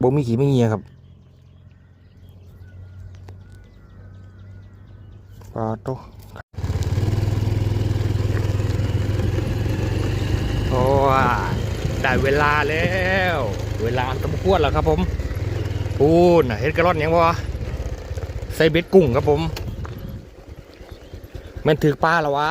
บ่มีขี้ไม่เงียครับปลาโตโอ้ได้เวลาแล้ว เวลาอันตะพวดแล้วครับผมปูน่ะเฮ็ดกระรอนยังวะใส่เบ็ดกุ้งครับผม มันถือปลาแล้ววะ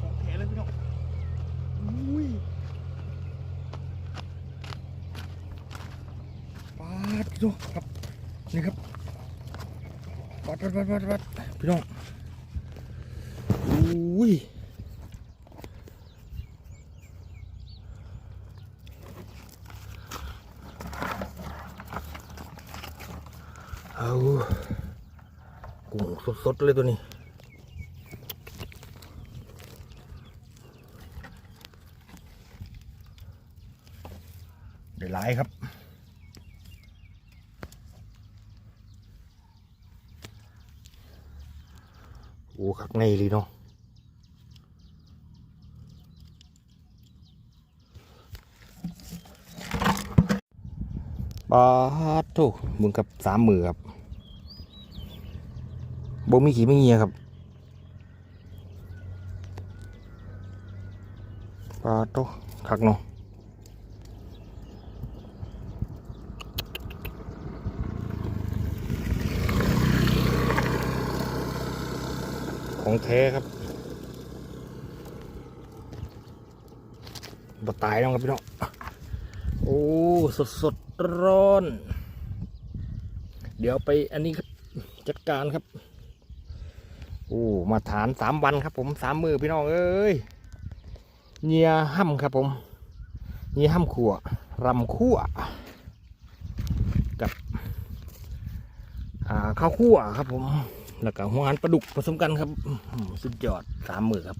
ของแท้เลยพี่น้องอุ้ยปาด พี่น้องครับนี่ครับปัดปัดปัดปัดปัดพี่น้องอุ้ยเอากุ้งสดๆเลยตัวนี้เดี๋ยวไลายครับ โอ้ข้างในเลยเนาะปลาโถมึงกับสามมือครับบ่มีขี้ไม่เงียครับปลาโตคักเนาะ ของแท้ครับบตายน้องครับพี่น้อง โอ้ สดสดร้อน เดี๋ยวไปอันนี้ครับจัดการครับ โอ้ มาฐานสามวันครับผมสามมือพี่น้องเอ้ยเนียห้ำครับผมเนียห้ำขั่วรำขั่วกับข้าวคั่วครับผม แล้วก็หัวหันปลาดุกผสมกันครับ สุดยอดสามมือครับ